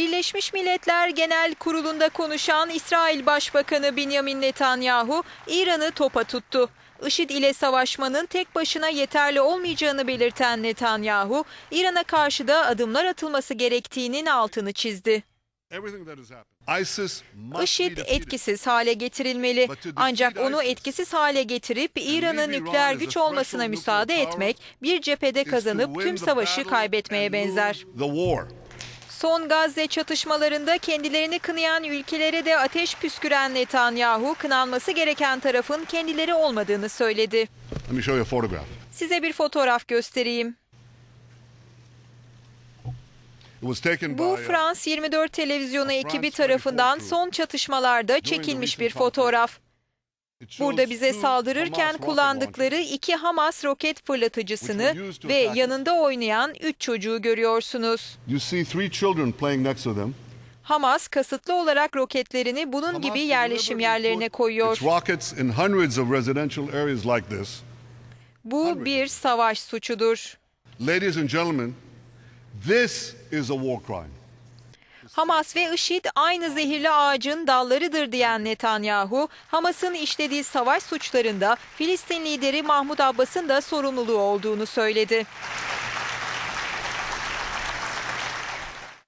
Birleşmiş Milletler Genel Kurulu'nda konuşan İsrail Başbakanı Benjamin Netanyahu, İran'ı topa tuttu. IŞİD ile savaşmanın tek başına yeterli olmayacağını belirten Netanyahu, İran'a karşı da adımlar atılması gerektiğinin altını çizdi. IŞİD etkisiz hale getirilmeli. Ancak onu etkisiz hale getirip İran'ın nükleer güç olmasına müsaade etmek bir cephede kazanıp tüm savaşı kaybetmeye benzer. Son Gazze çatışmalarında kendilerini kınayan ülkelere de ateş püsküren Netanyahu, kınanması gereken tarafın kendileri olmadığını söyledi. Size bir fotoğraf göstereyim. Bu uh, Frans 24 televizyonu ekibi tarafından 24 son çatışmalarda çekilmiş bir fotoğraf. Burada bize saldırırken kullandıkları iki Hamas roket fırlatıcısını ve yanında oynayan üç çocuğu görüyorsunuz. Hamas kasıtlı olarak roketlerini bunun gibi yerleşim yerlerine koyuyor. Bu bir savaş suçudur. Ladies and gentlemen, this is a war crime. Hamas ve IŞİD aynı zehirli ağacın dallarıdır diyen Netanyahu, Hamas'ın işlediği savaş suçlarında Filistin lideri Mahmut Abbas'ın da sorumluluğu olduğunu söyledi.